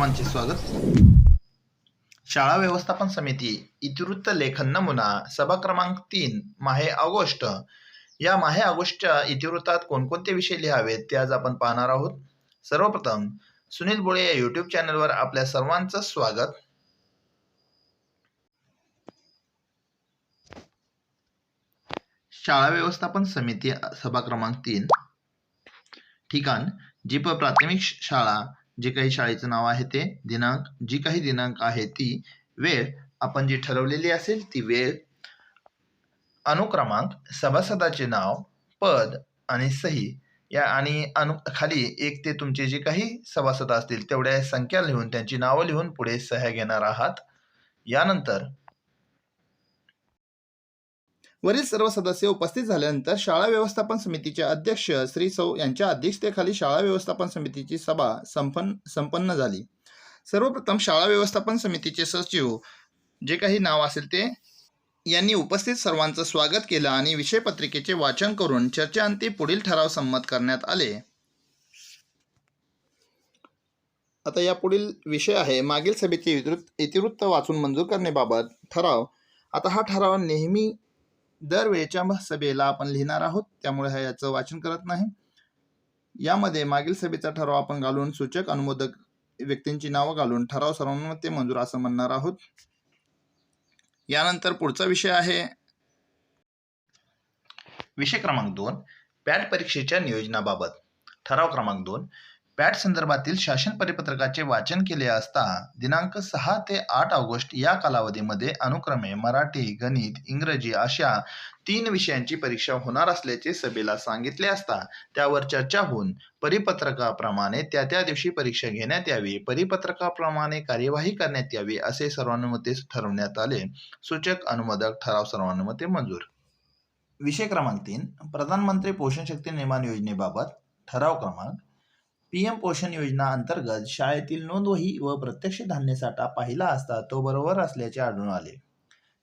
सर्वांचे स्वागत. शाळा व्यवस्थापन समिती इतिवृत्त लेखन नमुना सभा क्रमांक तीन माहे ऑगस्ट. या माहे ऑगस्टच्या इतिवृत्तात कोणकोणते विषय लिहावेत ते आज आपण पाहणार आहोत. सर्वप्रथम सुनील बोळे या युट्यूब चॅनलवर आपल्या सर्वांचं स्वागत. शाळा व्यवस्थापन समिती सभा क्रमांक तीन. ठिकाण जी प्राथमिक शाळा जे काही शाळेचं नाव आहे ते दिनांक जी काही दिनांक आहे ती वेळ आपण जी ठरवलेली असेल ती वेळ अनुक्रमांक सभासदाचे नाव पद आणि सही या आणि अनु खाली एक ते तुमचे जे काही सभासद असतील तेवढ्या संख्या लिहून त्यांची नावं लिहून पुढे सह्या घेणार आहात. यानंतर वरील सर्व सदस्य उपस्थित झाल्यानंतर शाळा व्यवस्थापन समितीचे अध्यक्ष श्री सौ यांच्या अध्यक्षतेखाली शाळा व्यवस्थापन समितीची सभा संपन्न संपन्न झाली. सर्वप्रथम शाळा व्यवस्थापन समितीचे सचिव जे काही नाव असेल ते यांनी उपस्थित सर्वांचं स्वागत केलं आणि विषयपत्रिकेचे वाचन करून चर्चेअंती पुढील ठराव संमत करण्यात आले. आता या पुढील विषय आहे. मागील सभेचे इतिवृत्त वाचून मंजूर करण्याबाबत ठराव. आता हा ठराव नेहमी दरवेळेच्या सभेला आपण लिहिणार आहोत. त्यामुळे हा याचं वाचन करत नाही. यामध्ये मागील सभेचा ठराव आपण घालून सूचक अनुमोदक व्यक्तींची नावं घालून ठराव सर्वांमध्ये मंजूर असं म्हणणार आहोत. यानंतर पुढचा विषय आहे. विषय क्रमांक दोन पॅट परीक्षेच्या नियोजनाबाबत. ठराव क्रमांक दोन पॅट संदर्भातील शासन परिपत्रकाचे वाचन केले असता दिनांक सहा ते आठ ऑगस्ट या कालावधीमध्ये अनुक्रमे मराठी गणित इंग्रजी अशा तीन विषयांची परीक्षा होणार असल्याचे सभेला सांगितले असता त्यावर चर्चा होऊन परिपत्रकाप्रमाणे त्या त्या दिवशी परीक्षा घेण्यात यावी परिपत्रकाप्रमाणे कार्यवाही करण्यात यावी असे सर्वानुमते ठरवण्यात आले. सूचक अनुमोदक ठराव सर्वानुमते मंजूर. विषय क्रमांक तीन प्रधानमंत्री पोषण शक्ती निर्माण योजनेबाबत ठराव क्रमांक पी एम पोषण योजना अंतर्गत शाळेतील नोंदवही व प्रत्यक्ष धान्य साठा पाहिला असता तो बरोबर असल्याचे आढळून आले.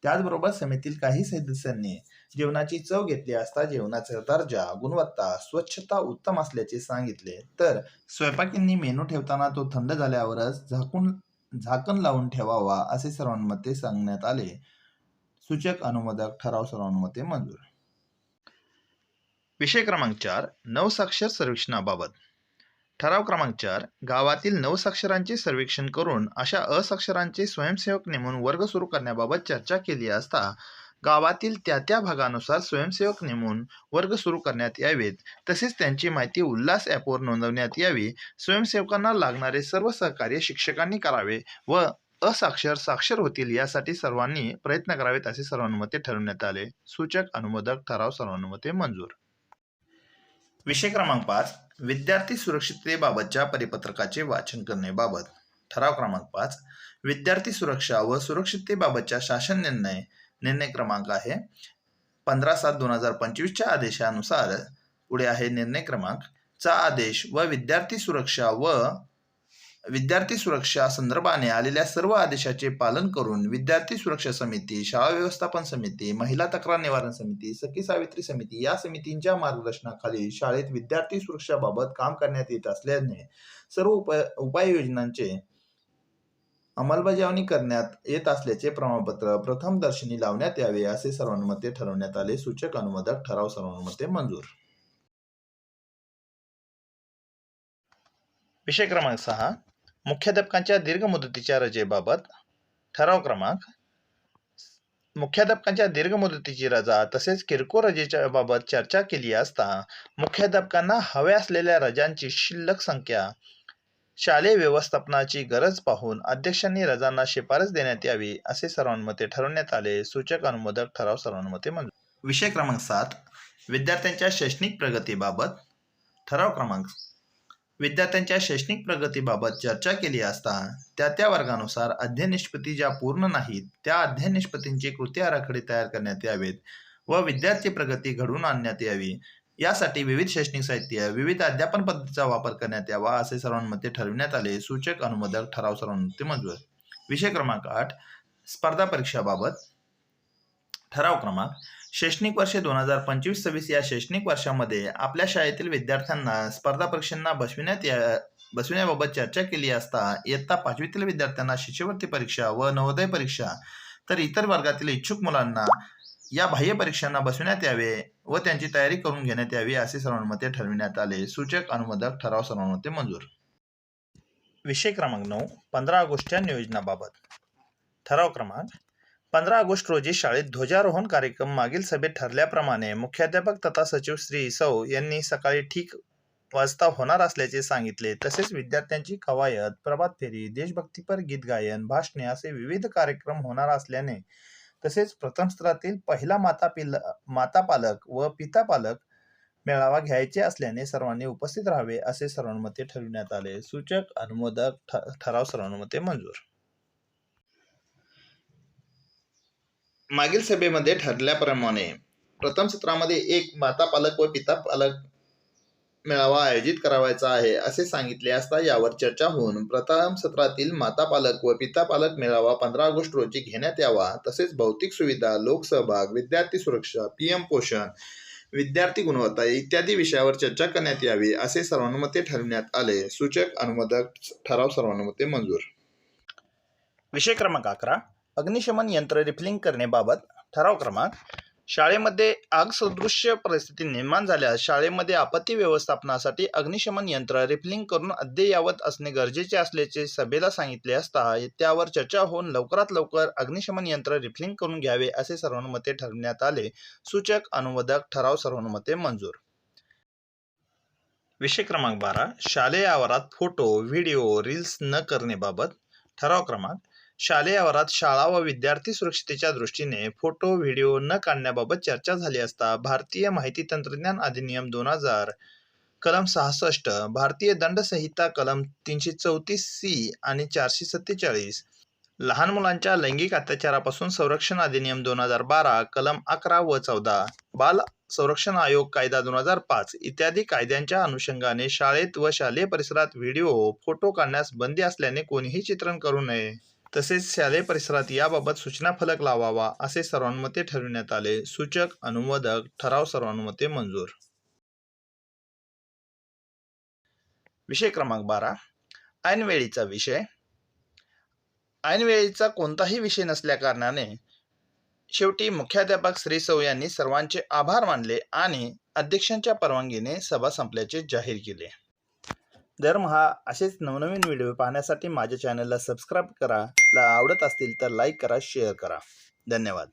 त्याचबरोबर समितीतील काही सदस्यांनी जेवणाची चव घेतली असता जेवणाचा दर्जा गुणवत्ता स्वच्छता उत्तम असल्याचे सांगितले तर स्वयंपाकींनी मेनू ठेवताना तो थंड झाल्यावरच झाकून झाकण लावून ठेवावा असे सर्वांमध्ये सांगण्यात आले. सूचक अनुमोदक ठराव सर्वांमध्ये मंजूर. विषय क्रमांक चार नवसाक्षर सर्वेक्षणाबाबत. ठराव क्रमांक चार गावातील नवसाक्षरांचे सर्वेक्षण करून अशा असाक्षरांचे स्वयंसेवक नेमून वर्ग सुरू करण्याबाबत चर्चा केली असता गावातील त्या त्या भागानुसार स्वयंसेवक नेमून वर्ग सुरू करण्यात यावेत. तसेच त्यांची माहिती उल्हास ॲपवर नोंदवण्यात यावी. स्वयंसेवकांना लागणारे सर्व सहकार्य शिक्षकांनी करावे व असाक्षर साक्षर होतील यासाठी सर्वांनी प्रयत्न करावेत असे सर्वानुमते ठरवण्यात आले. सूचक अनुमोदक ठराव सर्वानुमते मंजूर. विषय क्रमांक पाच विद्यार्थी सुरक्षिततेबाबतच्या परिपत्रकाचे वाचन करण्याबाबत. ठराव क्रमांक पाच. विद्यार्थी सुरक्षा व सुरक्षिततेबाबतच्या शासन निर्णय निर्णय क्रमांक आहे. पंधरा सात दोन हजार पंचवीसच्या आदेशानुसार पुढे आहे निर्णय क्रमांक. चा आदेश व विद्यार्थी सुरक्षा व विद्यार्थी सुरक्षा संदर्भाने आलेल्या सर्व आदेशाचे पालन करून विद्यार्थी सुरक्षा समिती शाळा व्यवस्थापन समिती महिला तक्रार निवारण समिती सखी सावित्री समिती या समितींच्या मार्गदर्शनाखाली शाळेत विद्यार्थी सुरक्षाबाबत काम करण्यात येत असल्याने सर्व उपाय उपाययोजनांचे अंमलबजावणी करण्यात येत असल्याचे प्रमाणपत्र प्रथम दर्शनी लावण्यात यावे असे सर्वांमध्ये ठरवण्यात आले. सूचक अनुमोदक ठराव सर्वांमध्ये मंजूर. विषय क्रमांक सहा. मुख्याध्यापकांच्या दीर्घ मुदतीच्या रजेबाबत ठराव क्रमांक. मुख्याध्यापकांच्या दीर्घ मुदतीची रजा तसेच किरकोळ रजेच्या बाबत चर्चा केली असता मुख्याध्यापकांना हव्या असलेल्या रजांची शिल्लक संख्या शालेय व्यवस्थापनाची गरज पाहून अध्यक्षांनी रजांना शिफारस देण्यात यावी असे सर्वांमध्ये ठरवण्यात आले सूचक अनुमोदक ठराव सर्वांमध्ये मंजूर. विषय क्रमांक सात विद्यार्थ्यांच्या शैक्षणिक प्रगतीबाबत ठराव क्रमांक विद्यार्थ्यांच्या शैक्षणिक प्रगतीबाबत चर्चा केली असता त्या त्या वर्गानुसार अध्ययन निष्पत्ती ज्या पूर्ण नाहीत त्या अध्ययन निष्पत्तींचे कृती आराखडे तयार करण्यात यावेत व विद्यार्थी प्रगती घडवून आणण्यात यावी. यासाठी विविध शैक्षणिक साहित्य विविध अध्यापन पद्धतीचा वापर करण्यात यावा असे सर्वांमध्ये ठरविण्यात आले. सूचक अनुमोदक ठराव सर्वांमध्ये मंजूर. विषय क्रमांक आठ स्पर्धा परीक्षाबाबत ठराव क्रमांक. शैक्षणिक वर्ष दोन हजार पंचवीस सव्वीस या शैक्षणिक वर्षामध्ये आपल्या शाळेतील विद्यार्थ्यांना स्पर्धा परीक्षांना बसविण्यात या बसविण्याबाबत चर्चा केली असता इयत्ता पाचवीतील विद्यार्थ्यांना शिष्यवृत्ती परीक्षा व नवोदय परीक्षा तर इतर वर्गातील इच्छुक मुलांना या बाह्य परीक्षांना बसविण्यात यावे व त्यांची तयारी करून घेण्यात यावी असे सर्वानुमते ठरविण्यात आले. सूचक अनुमोदक ठराव सर्वानुमते मंजूर. विषय क्रमांक नऊ पंधरा ऑगस्टच्या नियोजनाबाबत. ठराव क्रमांक पंधरा ऑगस्ट रोजी शाळेत ध्वजारोहण कार्यक्रम मागील सभेत ठरल्याप्रमाणे मुख्याध्यापक तथा सचिव श्री सौ यांनी सकाळी ठीक वाजता होणार असल्याचे सांगितले. तसेच विद्यार्थ्यांची कवायत प्रभात फेरी देशभक्तीपर गीत गायन भाषणे असे विविध कार्यक्रम होणार असल्याने तसेच प्रथम स्तरातील पहिला माता पिल माता पालक व पिता पालक मेळावा घ्यायचे असल्याने सर्वांनी उपस्थित राहावे असे सर्वानुमते ठरविण्यात आले. सूचक अनुमोदक ठ- ठराव सर्वानुमते मंजूर. मागील सभेमध्ये ठरल्याप्रमाणे प्रथम सत्रामध्ये एक माता पालक व पिता पालक मेळावा आयोजित करावायचा आहे असे सांगितले असता यावर चर्चा होऊन प्रथम सत्रातील माता पालक व पिता पालक मेळावा पंधरा ऑगस्ट रोजी घेण्यात यावा. तसेच भौतिक सुविधा लोकसहभाग विद्यार्थी सुरक्षा पीएम पोषण विद्यार्थी गुणवत्ता इत्यादी विषयावर चर्चा करण्यात यावी असे सर्वानुमते ठरविण्यात आले. सूचक अनुमोदक ठराव सर्वानुमते मंजूर. विषय क्रमांक अकरा. अग्निशमन यंत्र रिफिलिंग करण्याबाबत ठराव क्रमांक. शाळेमध्ये आग सदृश्य परिस्थिती निर्माण झाल्यास शाळेमध्ये आपत्ती व्यवस्थापनासाठी अग्निशमन यंत्र रिफिलिंग करून अद्ययावत असणे गरजेचे असल्याचे सभेला सांगितले असता त्यावर चर्चा होऊन लवकरात लवकर अग्निशमन यंत्र रिफिलिंग करून घ्यावे असे सर्वानुमते ठरवण्यात आले. सूचक अनुवादक ठराव सर्वानुमते मंजूर. विषय क्रमांक बारा. शालेय आवारात फोटो व्हिडिओ रील्स न करण्याबाबत ठराव क्रमांक शालेय आवारात शाळा व विद्यार्थी सुरक्षितेच्या दृष्टीने फोटो व्हिडिओ न काढण्याबाबत चर्चा झाली असता भारतीय माहिती तंत्रज्ञान अधिनियम दोन हजार कलम सहासष्ट भारतीय दंड संहिता कलम तीनशे चौतीस सी आणि चारशे सत्तेचाळीस लहान मुलांच्या लैंगिक अत्याचारापासून संरक्षण अधिनियम दोन हजार बारा कलम अकरा व चौदा बाल संरक्षण आयोग कायदा दोन हजार पाच इत्यादी कायद्यांच्या अनुषंगाने शाळेत व शालेय परिसरात व्हिडिओ फोटो काढण्यास बंदी असल्याने कोणीही चित्रण करू नये. तसेच शालेय परिसरात याबाबत सूचना फलक लावावा असे सर्वानुमते ठरविण्यात आले. सूचक अनुमोदक ठराव सर्वानुमते मंजूर. विषय क्रमांक बारा. ऐनवेळीचा विषय. ऐनवेळीचा कोणताही विषय नसल्या कारणाने शेवटी मुख्याध्यापक श्री सौ यांनी सर्वांचे आभार मानले आणि अध्यक्षांच्या परवानगीने सभा संपल्याचे जाहीर केले. दरमहा असेच नवनवीन व्हिडिओ पाहण्यासाठी माझ्या चॅनलला सबस्क्राईब करा. ला आवडत असतील तर लाईक करा शेअर करा. धन्यवाद.